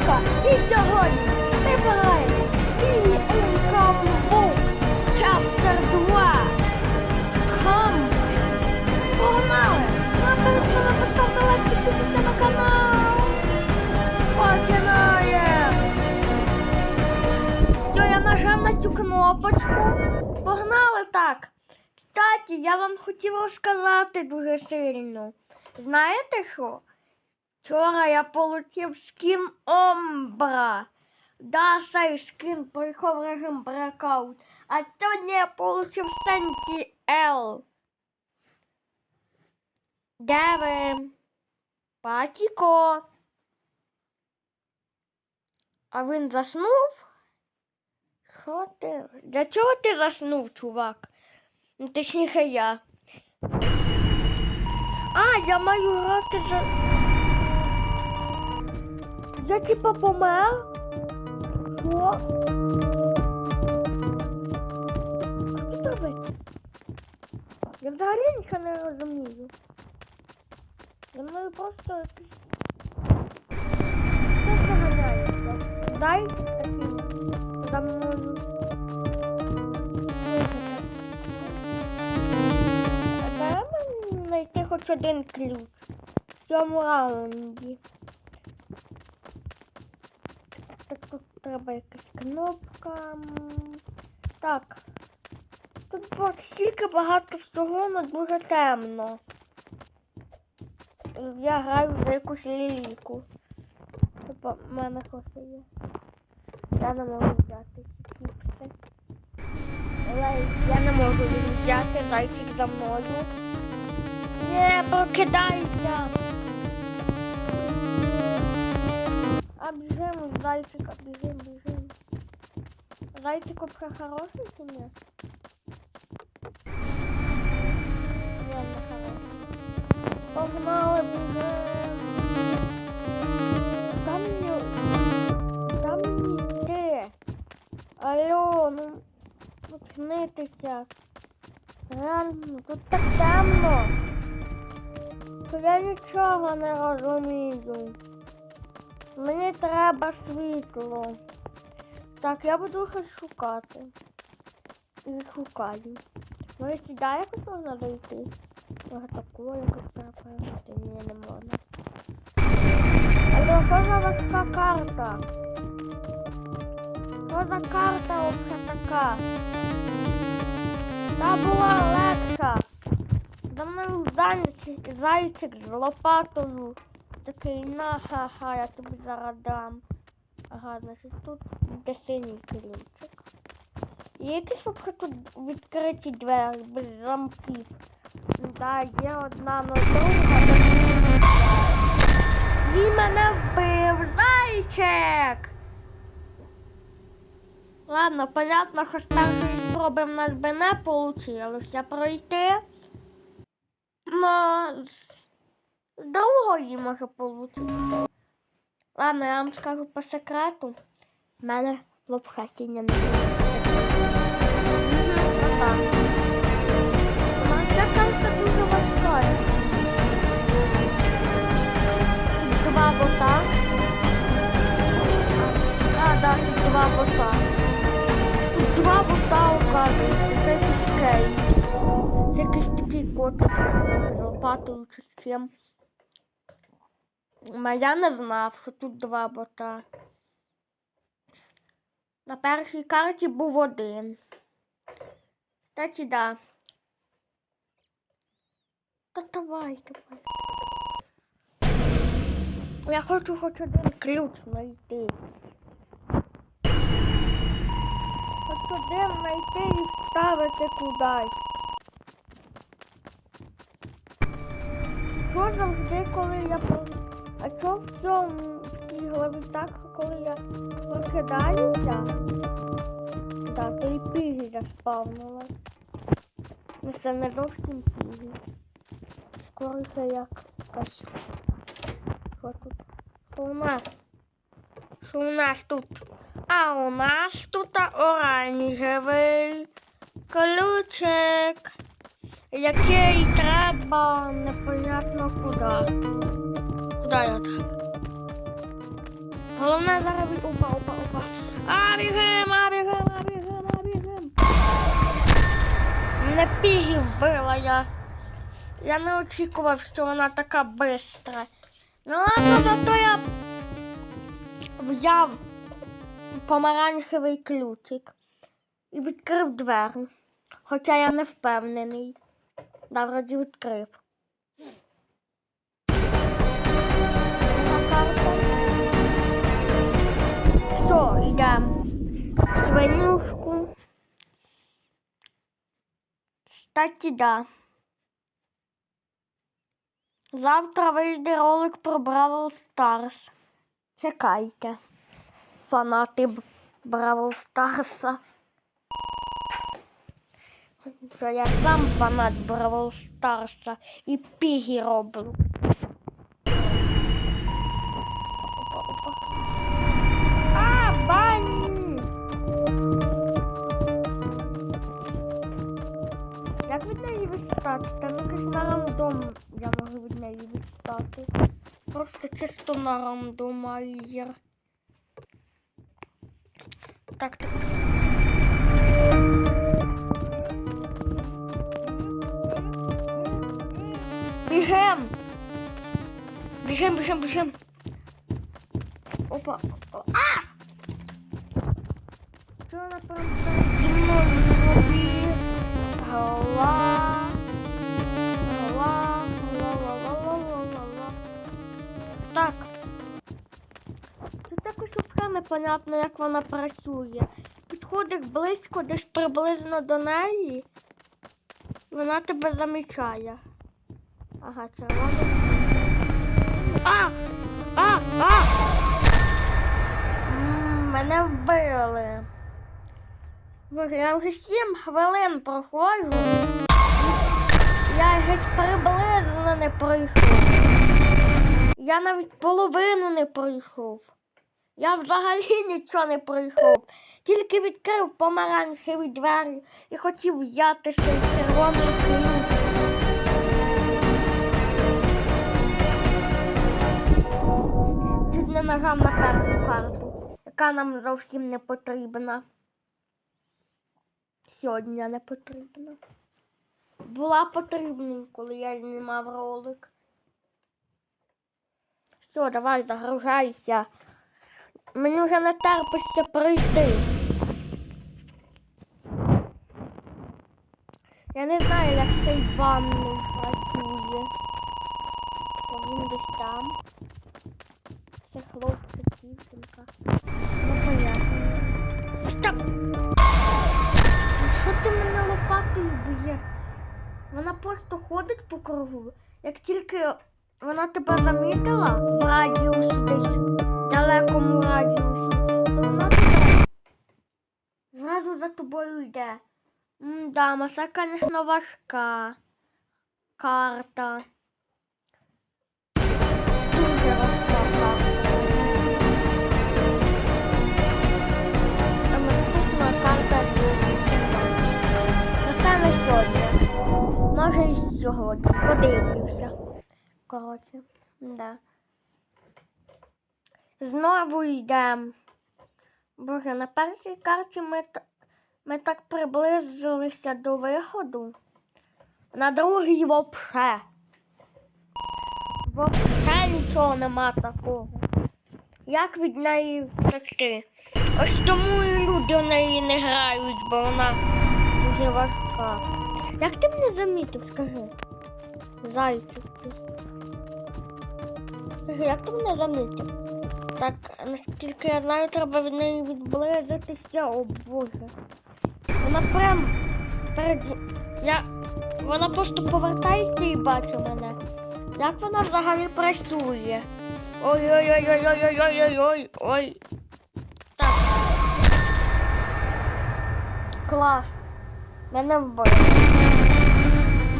Віка, і сьогодні ми граємо BNK Book Chapter 2 Come! Погнали! Написано, поставте лайк, підписуйтесь на канал! Починаємо! Все, я нажав на цю кнопочку. Погнали так. Кстати, я вам хотіла сказати дуже сильно. Знаєте що? Вчора я получив скін Омбра. Да, цей скін прийшов режим Breakout. А сьогодні я получив Сенті Л. Де ви? Патіко. А він заснув? Що ти? Для чого ти заснув, чувак? Ну, точніше я. А, я маю грати за. Я типа помер? Що? А що робити? Я взагалі нічого не розумію. За мною просто якийсь. Хто заганяється? Дай такий за мною. А треба знайти хоч один ключ в цьому раунді. Так тут треба якась кнопка. Так. Тут стільки багато всього, але дуже темно. Я граю за якусь лілійку. Типа, в мене просто є. Я не можу взяти ці. Але я не можу взяти, зайчик за мною. Не, прокидайся! А біжим, зайчика, біжим, біжим. Зайчик вообще хороший чи ні? Ні, не хороший. Погнали, біжим. Там мені... Там мені йти. Алло, ну... Почнитися. Реально, тут так темно. Я нічого не розумію. Мені треба світло. Так, я буду щось шукати. І шукаю. Може сюди якось можна дойти? Може таку якось перепригнути? Ні, не можна. Але за важка карта? За карта вообще така? Та була легша. За мною зайчик з лопатою. Такий на-ха-ха, я тобі зараз дам. Ага, значить тут де синій ключик. І якісь вообще тут відкриті двері без замків. Да, є одна, но друга. Він мене вбив, зайчик! Ладно, понятно, що з першої спроби в нас би не получилося пройти. Но з другої може получиться. Ладно, я вам скажу по секрету. В мене в обхасіння не було. Важка. Два бота. А, да, тут два бота. Два бота указується. Це якийсь кейс. Це якийсь такий котик лопатою чи з. Ма я не знав, що тут два бота. На першій карті був один. Кстати, да. Та давай, давай. Я хочу хоч один ключ знайти. Хоч один знайти і вставити кудись. Що завжди, коли я. А що в цьому голові так, коли я прокидаюся? Да, то і пігі заспавнила. Ну це не зовсім пігі. Скоро це як ось. Що тут? Що у нас? Що у нас тут? А у нас тут оранжевий ключик, який треба непонятно куди. Куди я? Головне зараз. Опа, опа, опа. А, бігем, а, бігем, а, бігем, а, бігем. Мене пігі я. Я не очікував, що вона така бистра. Ну ладно, зато я взяв помаранчевий ключик і відкрив двері. Хоча я не впевнений. Да, вроді відкрив. Все, йдемо. Свинюшку. Кстати, да. Завтра вийде ролик про Бравл Старс. Чекайте. Фанати Бравл Старса. Я сам фанат Бравл Старса і пігі роблю. Відстати? Там якось на рандом я можу від неї відстати. Просто чисто на рандомайер. Так, так. Бігем! Бігем, бігем, бігем. Опа. А! Що вона прям зі все непонятно, як вона працює. Підходиш близько, десь приблизно до неї. Вона тебе замічає. Ага, червоно. А! А! А! Мене вбили. Я вже сім хвилин проходжу. Я геть приблизно не пройшов. Я навіть половину не пройшов. Я взагалі нічого не пройшов. Тільки відкрив помаранчеві двері і хотів взяти цей червоний ключ. Чуть не нажав на першу карту, яка нам зовсім не потрібна. Сьогодні не потрібна. Була потрібна, коли я знімав ролик. Все, давай загружайся. Мені вже не терпиться прийти. Я не знаю, як цей ванний працює. О, Він десь там. Це хлопчик, дівчинка. Ну, понятно. Що ти мене лопатою б'єш? Вона просто ходить по кругу. Як тільки вона тебе замітила в радіусі десь далекому радіусі, то тебе зразу за тобою йде. М-да, маса, звісно, важка. Карта. Дуже не. Може і сьогодні. Подивлюся. Коротше, да. Знову йдемо. Боже, на першій карті ми, ми так приблизилися до виходу. На другій вообще. Вообще нічого нема такого. Як від неї втекти? Ось тому і люди в неї не грають, бо вона дуже важка. Як ти мене замітив, скажи? Зайчик ти. Скажи, як ти мене замітив? Так, наскільки я знаю, треба від неї відблизитися, о боже. Вона прям перед. Я... Вона просто повертається і бачить мене. Як вона взагалі працює? Ой-ой-ой-ой-ой-ой-ой-ой. Ой. Так. Клас. Мене вбили.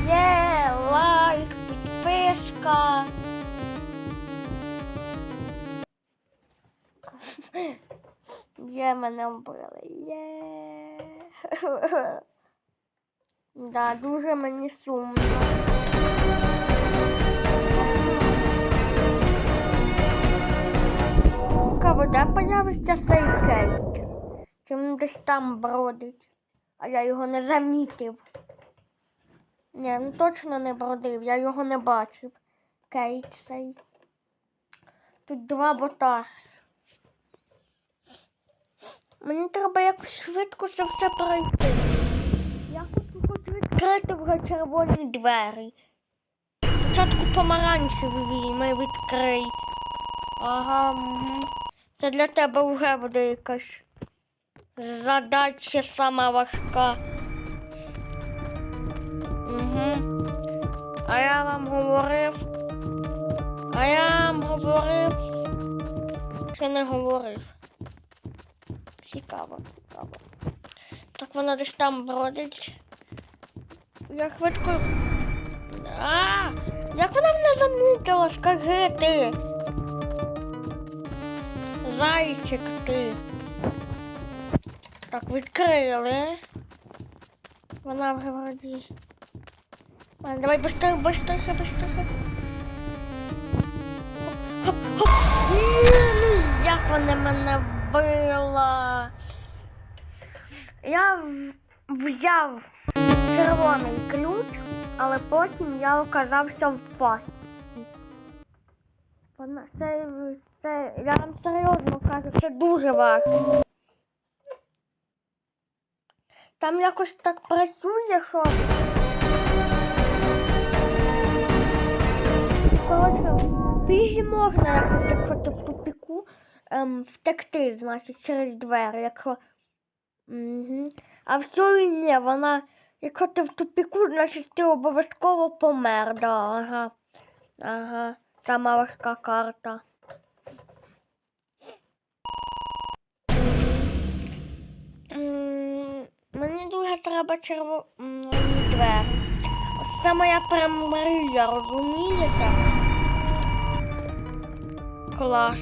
Є, лайк, підписка. Є, мене вбили. Є. Да, дуже мені сумно. Вода появиться цей кейт? Чи він десь там бродить, а я його не замітив. Ні, він точно не бродив, я його не бачив. Кейт цей. Тут два бота. Мені треба якось швидко це все пройти. Я хочу хоч відкрити вже червоні двері. Спочатку помаранчеві ми відкрий. Ага. Це для тебе вже буде якась задача сама важка. Угу. А я вам говорив. А я вам говорив. Чи не говорив? Цікаво, цікаво. Так вона десь там бродить. Я швидко. А! Як вона мене замітила, скажи ти. Зайчик ти. Так, відкрили. Вона вже вроді. А, давай быстрее, быстрее, быстрее. Хоп, хоп. Ні, ну Як вона мене вбила? Я взяв червоний ключ, але потім я оказався в пасті. Це, це я вам серйозно кажу, це дуже важко. Там якось так працює, що. Коротше, бігі можна якось, якщо ти в тупіку, ем, втекти, значить, через двері, якщо. Угу. А в цій ні, вона, якщо ти в тупіку, значить ти обов'язково помер, да, ага. Ага. Сама важка карта. Мені дуже треба червоні двері. Це моя прям мрія, розумієте? Клас.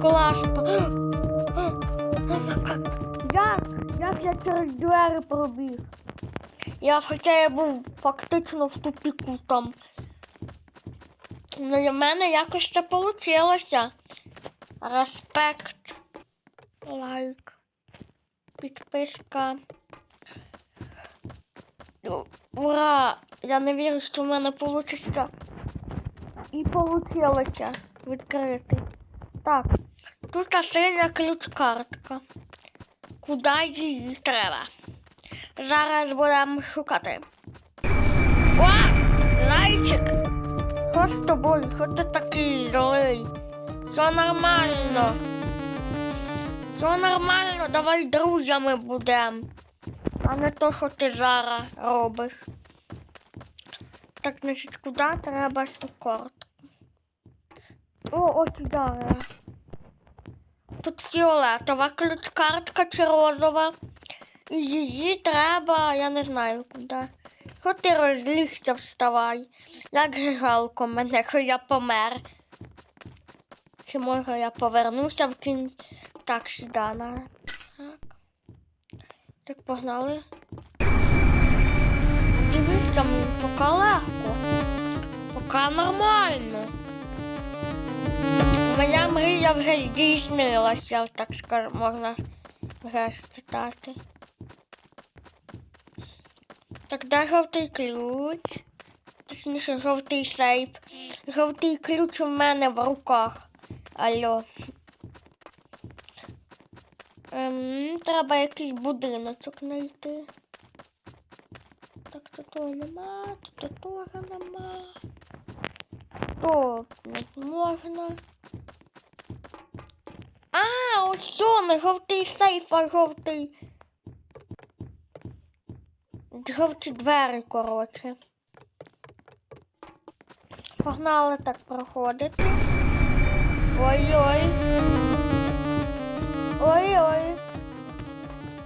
Клас. Як? Як я через двері пробіг? Я хоча я був фактично в тупіку там. Ну, в мене якось це вийшло. Респект. Лайк. Підписка. Ура! Я не вірю, що в мене вийде. І вийшло відкрити. Так, тут синя ключ-картка. Куди її треба? Зараз будемо шукати. О! Зайчик! Що з тобою? Що ти такий злий? Все нормально. Все нормально, давай друзями будемо. А не то, що ти зараз робиш. Так, значить, куди треба цю карту? О, ось сюди. Тут фіолетова ключ-картка чи. І її треба, я не знаю куди. Що ти розлігся, вставай. Як же жалко мене, що я помер. Чи може я повернуся в кінці? Так, сюди. Так. Так, погнали. Дивись, там поки легко. Поки нормально. Моя мрія вже здійснилася, так скажу, можна вже сказати. Так, де жовтий ключ? Точніше, жовтий сейф. Жовтий ключ у мене в руках. Алло. Ем, треба якийсь будиночок знайти. Так, тут того нема, тут того нема. Не можна. А, ось що, не жовтий сейф, а жовтий. Жовті двері, коротше. Погнали так проходити. Ой-ой. Ой-ой.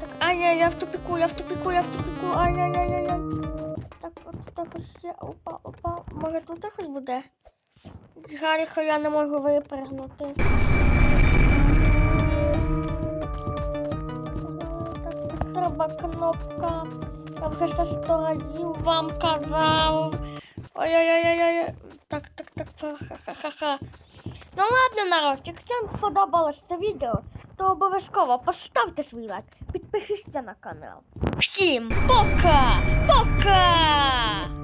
Так, ай-яй, я в тупику, я в тупику, я в тупику. Ай-яй-яй-яй. Так, от так ось ще. Опа, опа. Може тут якось буде? Жаль, що я не можу випрыгнути. Так, кнопка. Я вже ще сто вам казав. Ой-ой-ой-ой-ой. Так, так, так, ха-ха-ха-ха. Ну ладно, народ, якщо вам сподобалось це відео, то обов'язково поставте свій лайк, підпишіться на канал. Всім пока! Пока!